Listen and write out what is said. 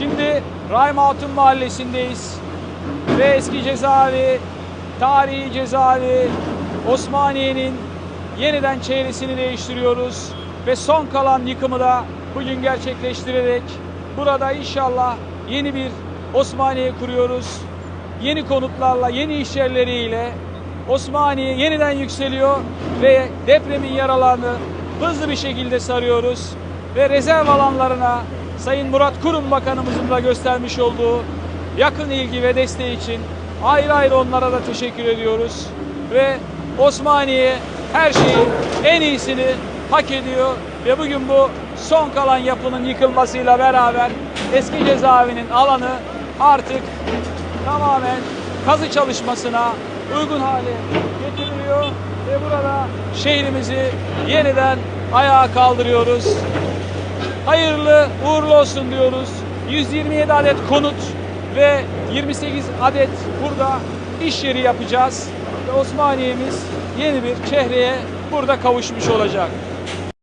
Şimdi Rahim Hatun Mahallesi'ndeyiz. Ve eski cezaevi, tarihi cezaevi, Osmaniye'nin yeniden çevresini değiştiriyoruz. Ve son kalan yıkımı da bugün gerçekleştirerek burada inşallah yeni bir Osmaniye kuruyoruz. Yeni konutlarla, yeni iş yerleriyle Osmaniye yeniden yükseliyor ve depremin yaralarını hızlı bir şekilde sarıyoruz. Ve rezerv alanlarına Sayın Murat Kurum Bakanımızın da göstermiş olduğu yakın ilgi ve desteği için ayrı ayrı onlara da teşekkür ediyoruz. Ve Osmaniye her şeyin en iyisini hak ediyor ve bugün bu son kalan yapının yıkılmasıyla beraber eski cezaevinin alanı artık tamamen kazı çalışmasına uygun hale getiriliyor ve burada şehrimizi yeniden ayağa kaldırıyoruz. Uğurlu olsun diyoruz. 127 adet konut ve 28 adet burada iş yeri yapacağız. Ve Osmaniye'miz yeni bir çehreye burada kavuşmuş olacak.